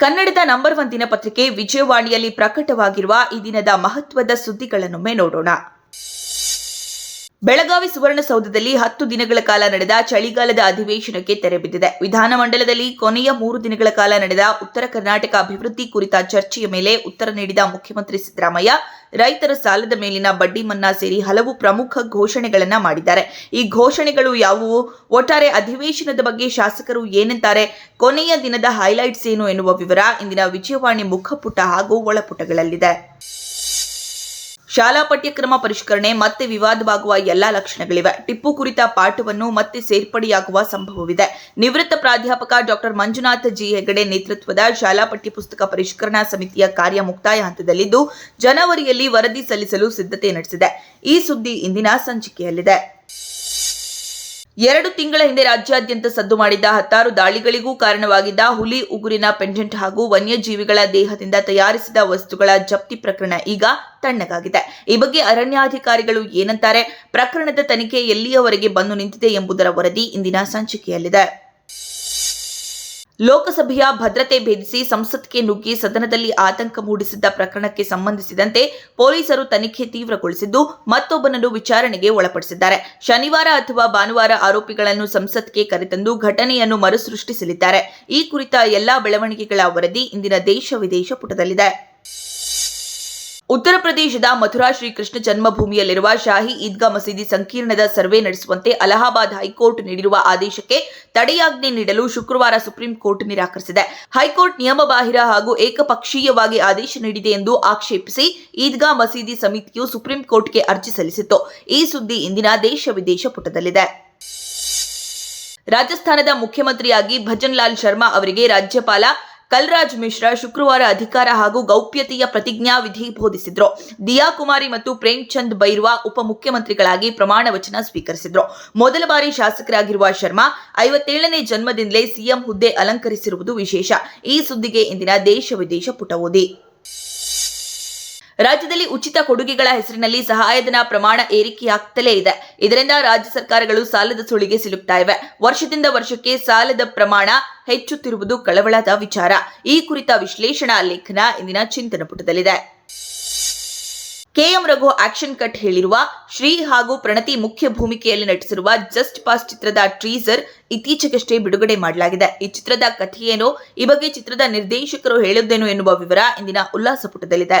ಕನ್ನಡದ number one ದಿನಪತ್ರಿಕೆ ವಿಜಯವಾಣಿಯಲ್ಲಿ ಪ್ರಕಟವಾಗಿರುವ ಈ ದಿನದ ಮಹತ್ವದ ಸುದ್ದಿಗಳನ್ನೊಮ್ಮೆ ನೋಡೋಣ. ಬೆಳಗಾವಿ ಸುವರ್ಣಸೌಧದಲ್ಲಿ ಹತ್ತು ದಿನಗಳ ಕಾಲ ನಡೆದ ಚಳಿಗಾಲದ ಅಧಿವೇಶನಕ್ಕೆ ತೆರೆಬಿದ್ದಿದೆ ವಿಧಾನಮಂಡಲದಲ್ಲಿ ಕೊನೆಯ ಮೂರು ದಿನಗಳ ಕಾಲ ನಡೆದ ಉತ್ತರ ಕರ್ನಾಟಕ ಅಭಿವೃದ್ಧಿ ಕುರಿತ ಚರ್ಚೆಯ ಮೇಲೆ ಉತ್ತರ ನೀಡಿದ ಮುಖ್ಯಮಂತ್ರಿ ಸಿದ್ದರಾಮಯ್ಯ ರೈತರ ಸಾಲದ ಮೇಲಿನ ಬಡ್ಡಿ ಮನ್ನಾ ಸೇರಿ ಹಲವು ಪ್ರಮುಖ ಘೋಷಣೆಗಳನ್ನ ಮಾಡಿದ್ದಾರೆ. ಈ ಘೋಷಣೆಗಳು ಯಾವುವು? ಒಟ್ಟಾರೆ ಅಧಿವೇಶನದ ಬಗ್ಗೆ ಶಾಸಕರು ಏನಂತಾರೆ? ಕೊನೆಯ ದಿನದ ಹೈಲೈಟ್ಸ್ ಏನು ಎನ್ನುವ ವಿವರ ಇಂದಿನ ವಿಜಯವಾಣಿ ಮುಖಪುಟ ಹಾಗೂ ಒಳಪುಟಗಳಲ್ಲಿದೆ. ಶಾಲಾ ಪಠ್ಯಕ್ರಮ ಪರಿಷ್ಕರಣೆ ಮತ್ತೆ ವಿವಾದವಾಗುವ ಎಲ್ಲಾ ಲಕ್ಷಣಗಳಿವೆ. ಟಿಪ್ಪು ಕುರಿತ ಪಾಠವನ್ನು ಮತ್ತೆ ಸೇರ್ಪಡೆಯಾಗುವ ಸಂಭವವಿದೆ. ನಿವೃತ್ತ ಪ್ರಾಧ್ಯಾಪಕ ಡಾಕ್ಟರ್ ಮಂಜುನಾಥ ಜಿ. ಹೆಗಡೆ ನೇತೃತ್ವದ ಶಾಲಾ ಪಠ್ಯಪುಸ್ತಕ ಪರಿಷ್ಕರಣಾ ಸಮಿತಿಯ ಕಾರ್ಯ ಮುಕ್ತಾಯ ಹಂತದಲ್ಲಿದ್ದು, ಜನವರಿಯಲ್ಲಿ ವರದಿ ಸಲ್ಲಿಸಲು ಸಿದ್ಧತೆ ನಡೆಸಿದೆ. ಈ ಸುದ್ದಿ ಇಂದಿನ ಸಂಚಿಕೆಯಲ್ಲಿದೆ. ಎರಡು ತಿಂಗಳ ಹಿಂದೆ ರಾಜ್ಯಾದ್ಯಂತ ಸದ್ದು ಮಾಡಿದ್ದ ಹತ್ತಾರು ದಾಳಿಗಳಿಗೂ ಕಾರಣವಾಗಿದ್ದ ಹುಲಿ ಉಗುರಿನ ಪೆಂಡೆಂಟ್ ಹಾಗೂ ವನ್ಯಜೀವಿಗಳ ದೇಹದಿಂದ ತಯಾರಿಸಿದ ವಸ್ತುಗಳ ಜಪ್ತಿ ಪ್ರಕರಣ ಈಗ ತಣ್ಣಗಾಗಿದೆ. ಈ ಬಗ್ಗೆ ಅರಣ್ಯಾಧಿಕಾರಿಗಳು ಏನಂತಾರೆ? ಪ್ರಕರಣದ ತನಿಖೆ ಎಲ್ಲಿಯವರೆಗೆ ಬಂದು ನಿಂತಿದೆ ಎಂಬುದರ ವರದಿ ಇಂದಿನ ಸಂಚಿಕೆಯಲ್ಲಿದೆ. ಲೋಕಸಭೆಯ ಭದ್ರತೆ ಭೇದಿಸಿ ಸಂಸತ್ಗೆ ನುಗ್ಗಿ ಸದನದಲ್ಲಿ ಆತಂಕ ಮೂಡಿಸಿದ್ದ ಪ್ರಕರಣಕ್ಕೆ ಸಂಬಂಧಿಸಿದಂತೆ ಪೊಲೀಸರು ತನಿಖೆ ತೀವ್ರಗೊಳಿಸಿದ್ದು ಮತ್ತೊಬ್ಬನನ್ನು ವಿಚಾರಣೆಗೆ ಒಳಪಡಿಸಿದ್ದಾರೆ. ಶನಿವಾರ ಅಥವಾ ಭಾನುವಾರ ಆರೋಪಿಗಳನ್ನು ಸಂಸತ್ಗೆ ಕರೆತಂದು ಘಟನೆಯನ್ನು ಮರುಸೃಷ್ಟಿಸಲಿದ್ದಾರೆ. ಈ ಕುರಿತ ಎಲ್ಲಾ ಬೆಳವಣಿಗೆಗಳ ವರದಿ ಇಂದಿನ ದೇಶ ವಿದೇಶ ಪುಟದಲ್ಲಿದೆ. ಉತ್ತರ ಪ್ರದೇಶದ ಮಥುರಾ ಶ್ರೀಕೃಷ್ಣ ಜನ್ಮಭೂಮಿಯಲ್ಲಿರುವ ಶಾಹಿ ಈದ್ಗಾ ಮಸೀದಿ ಸಂಕೀರ್ಣದ ಸರ್ವೆ ನಡೆಸುವಂತೆ ಅಲಹಾಬಾದ್ ಹೈಕೋರ್ಟ್ ನೀಡಿರುವ ಆದೇಶಕ್ಕೆ ತಡೆಯಾಜ್ಞೆ ನೀಡಲು ಶುಕ್ರವಾರ ಸುಪ್ರೀಂ ಕೋರ್ಟ್ ನಿರಾಕರಿಸಿದೆ. ಹೈಕೋರ್ಟ್ ನಿಯಮಬಾಹಿರ ಹಾಗೂ ಏಕಪಕ್ಷೀಯವಾಗಿ ಆದೇಶ ನೀಡಿದೆ ಎಂದು ಆಕ್ಷೇಪಿಸಿ ಈದ್ಗಾ ಮಸೀದಿ ಸಮಿತಿಯು ಸುಪ್ರೀಂ ಕೋರ್ಟ್ಗೆ ಅರ್ಜಿ ಸಲ್ಲಿಸಿತ್ತು. ಈ ಸುದ್ದಿ ಇಂದಿನ ದೇಶ ವಿದೇಶ ಪುಟದಲ್ಲಿದೆ. ರಾಜಸ್ಥಾನದ ಮುಖ್ಯಮಂತ್ರಿಯಾಗಿ ಭಜನ್ ಲಾಲ್ ಶರ್ಮಾ ಅವರಿಗೆ ರಾಜ್ಯಪಾಲ ಕಲ್ರಾಜ್ ಮಿಶ್ರಾ ಶುಕ್ರವಾರ ಅಧಿಕಾರ ಹಾಗೂ ಗೌಪ್ಯತೆಯ ಪ್ರತಿಜ್ಞಾ ವಿಧಿ ಬೋಧಿಸಿದ್ರು. ದಿಯಾ ಕುಮಾರಿ ಮತ್ತು ಪ್ರೇಮ್ ಚಂದ್ ಬೈರ್ವಾ ಉಪಮುಖ್ಯಮಂತ್ರಿಗಳಾಗಿ ಪ್ರಮಾಣ ವಚನ ಸ್ವೀಕರಿಸಿದ್ರು. ಮೊದಲ ಬಾರಿ ಶಾಸಕರಾಗಿರುವ ಶರ್ಮಾ ಐವತ್ತೇಳನೇ ಜನ್ಮದಿಂದಲೇ ಸಿಎಂ ಹುದ್ದೆ ಅಲಂಕರಿಸಿರುವುದು ವಿಶೇಷ. ಈ ಸುದ್ದಿಗೆ ಇಂದಿನ ದೇಶ ವಿದೇಶ ಪುಟ ಓದಿ ರಾಜ್ಯದಲ್ಲಿ ಉಚಿತ ಕೊಡುಗೆಗಳ ಹೆಸರಿನಲ್ಲಿ ಸಹಾಯಧನ ಪ್ರಮಾಣ ಏರಿಕೆಯಾಗ್ತಲೇ ಇದೆ. ಇದರಿಂದ ರಾಜ್ಯ ಸರ್ಕಾರಗಳು ಸಾಲದ ಸುಳಿಗೆ ಸಿಲುಕ್ತಾ ಇವೆ ವರ್ಷದಿಂದ ವರ್ಷಕ್ಕೆ ಸಾಲದ ಪ್ರಮಾಣ ಹೆಚ್ಚುತ್ತಿರುವುದು ಕಳವಳದ ವಿಚಾರ. ಈ ಕುರಿತ ವಿಶ್ಲೇಷಣಾ ಲೇಖನ ಇಂದಿನ ಚಿಂತನ ಪುಟದಲ್ಲಿದೆ. ಕೆಎಂ ರಘು ಆಕ್ಷನ್ ಕಟ್ ಹೇಳಿರುವ ಶ್ರೀ ಹಾಗೂ ಪ್ರಣತಿ ಮುಖ್ಯ ಭೂಮಿಕೆಯಲ್ಲಿ ನಟಿಸಿರುವ ಜಸ್ಟ್ ಪಾಸ್ ಚಿತ್ರದ ಟ್ರೀಸರ್ ಇತ್ತೀಚೆಗಷ್ಟೇ ಬಿಡುಗಡೆ ಮಾಡಲಾಗಿದೆ. ಈ ಚಿತ್ರದ ಕಥೆಯೇನು? ಈ ಬಗ್ಗೆ ಚಿತ್ರದ ನಿರ್ದೇಶಕರು ಹೇಳಿದ್ದೇನು ಎನ್ನುವ ವಿವರ ಇಂದಿನ ಉಲ್ಲಾಸ ಪುಟದಲ್ಲಿದೆ